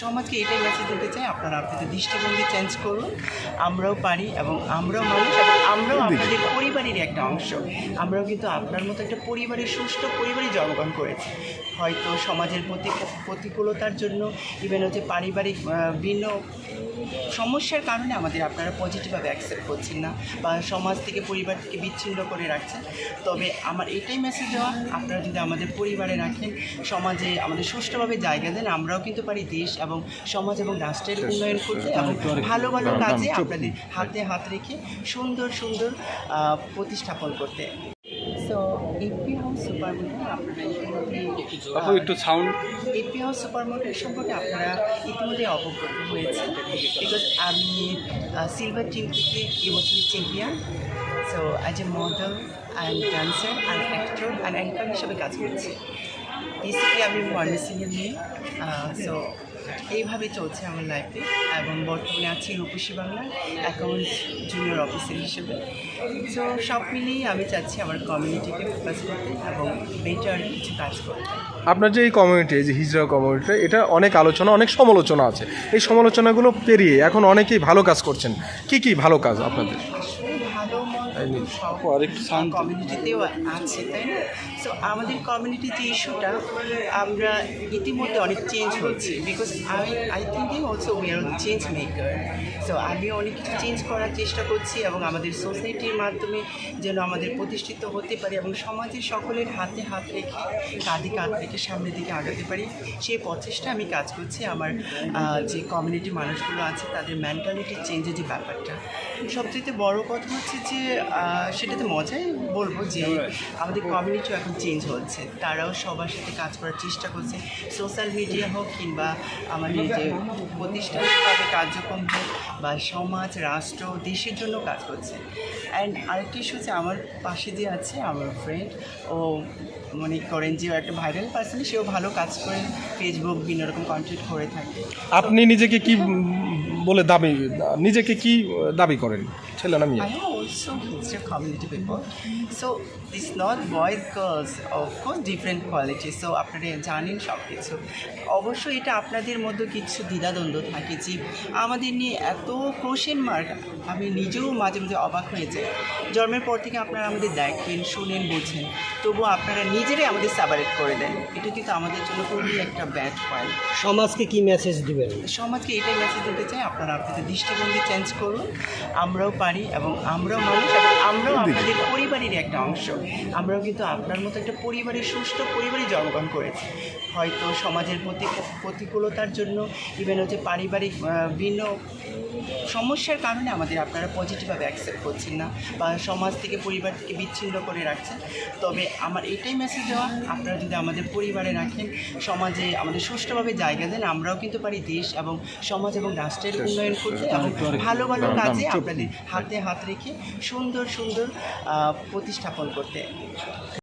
সমাজকে এটাই মেসেজ দিতে চাই আপনারা আপনাদের দৃষ্টিভঙ্গি চেঞ্জ করুন আমরাও পারি এবং আমরাও মানুষ এবং আমরাও আপনাদের পরিবারের একটা অংশ। আমরাও কিন্তু আপনার মতো একটা পরিবারের সুষ্ঠু পরিবারে জন্মগ্রহণ করেছি। হয়তো সমাজের প্রতি প্রতিকূলতার জন্য ইভেন হচ্ছে পারিবারিক ভিন্ন সমস্যার কারণে আমাদের আপনারা পজিটিভভাবে অ্যাকসেপ্ট করছেন না বা সমাজ থেকে পরিবার থেকে বিচ্ছিন্ন করে রাখছেন। তবে আমার এটাই মেসেজ দেওয়া আপনারা যদি আমাদের পরিবারে রাখেন সমাজে আমাদের সুষ্ঠুভাবে জায়গা দেন আমরাও কিন্তু পারি দেশ এবং সমাজ এবং রাষ্ট্রের উন্নয়ন করতে। এবং ভালো ভালো কাজে আপনাদের হাতে হাত রেখে সুন্দর সুন্দর প্রতিস্থাপন করতে। সো এপি হাউস সুপার আপনারা ইতিমধ্যে একটু সাউন্ড এপি হাউস সুপার সম্পর্কে আপনারা ইতিমধ্যে অবগত হয়েছে বিকজ আমি সিলভার টিম থেকে এবছরের champion so as a model and dancer and actor and anchor হিসেবে কাজ করছি। বেসিক্যালি আমি মেয়ে সো এইভাবে চলছে আমার লাইফে এবং বর্তমানে আছি Rupashi Bangla account junior officer হিসেবে। সো সব মিলিয়েই আমি চাচ্ছি আমার কমিউনিটিকে ফোকাস করতে এবং বেটার কিছু কাজ করতে। আপনার যে এই কমিউনিটি যে হিজড়া কমিউনিটি এটা অনেক আলোচনা, অনেক সমালোচনা আছে। এই সমালোচনাগুলো পেরিয়ে এখন অনেকেই ভালো কাজ করছেন। কি কি ভালো কাজ আপনাদের? সব কমিউনিটিতেও আছে তাই না? সো আমাদের কমিউনিটির যে ইস্যুটা আমরা ইতিমধ্যে অনেক চেঞ্জ হচ্ছে because I I thinking also we are change maker so আমি অনেক কিছু চেঞ্জ করার চেষ্টা করছি এবং আমাদের সোসাইটির মাধ্যমে যেন আমাদের প্রতিষ্ঠিত হতে পারি এবং সমাজের সকলের হাতে হাত রেখে কাঁধে কাঁধ রেখে সামনের দিকে আগাতে পারি সেই প্রচেষ্টা আমি কাজ করছি। আমার যে কমিউনিটি মানুষগুলো আছে তাদের মেন্টালিটি চেঞ্জের যে ব্যাপারটা সবচেয়ে বড় কথা হচ্ছে যে সেটাতে মজাই বলব যে, আমাদের কমিউনিটিও এখন চেঞ্জ হচ্ছে। তারাও সবার সাথে কাজ করার চেষ্টা করছে। সোশ্যাল মিডিয়া হোক কিংবা আমাদের যে প্রতিষ্ঠানভাবে কার্যক্রম হোক বা সমাজ, রাষ্ট্র, দেশের জন্য কাজ করছে। অ্যান্ড আরেকটি ইস্যু হচ্ছে আমার পাশে যে আছে আমার ফ্রেন্ড ও মনে করেন যে একটা ভাইরাল পার্সন সেও ভালো কাজ করে ফেসবুক বিভিন্ন রকম কন্টেন্ট করে থাকে। আপনি নিজেকে কি বলে দাবি নিজেকে কি দাবি করেন? ছেলে না মেয়ে। I am also Hijra community people. So it's not boys, girls, of course different qualities. So আপনারা জানেন সব কিছু অবশ্যই এটা আপনাদের মধ্যে কিছু দ্বিধাদ্বন্দ্ব থাকে যে আমাদের নিয়ে এত কোশ্চেন মার্ক আমি নিজেও মাঝে মাঝে অবাক হয়ে যাই। জন্মের পর থেকে আপনারা আমাদের দেখেন শুনেন বোঝেন। তবুও আপনারা নিজেরাই আমাদের সাবারেট করে দেন। এটা কিন্তু আমাদের জন্য খুবই একটা ব্যাড পয়েন্ট সমাজকে কি মেসেজ দিবেন? সমাজকে এটাই মেসেজ দিতে চাই আপনারা আপনাদের দৃষ্টিভঙ্গি চেঞ্জ করুন। আমরাও পারি। এবং আমরাও মানুষ এবং আমরাও আপনাদের পরিবারের একটা অংশ। আমরাও কিন্তু আপনার মতো একটা পরিবারের সুস্থ পরিবারে জন্মগ্রহণ করেছি। হয়তো সমাজের প্রতি প্রতিকূলতার জন্য ইভেন হচ্ছে পারিবারিক ভিন্ন সমস্যার কারণে আমাদের আপনারা পজিটিভভাবে অ্যাকসেপ্ট করছেন না বা সমাজ থেকে পরিবার থেকে বিচ্ছিন্ন করে রাখছেন। তবে আমার এটাই মেসেজ দেওয়া আপনারা যদি আমাদের পরিবারে রাখেন সমাজে আমাদের সুষ্ঠুভাবে জায়গা দেন আমরাও কিন্তু পারি দেশ এবং সমাজ এবং রাষ্ট্রের উন্নয়ন করতে এবং ভালো ভালো কাজে আপনাদের হাতে হাত রেখে সুন্দর সুন্দর প্রতিস্থাপন করতে।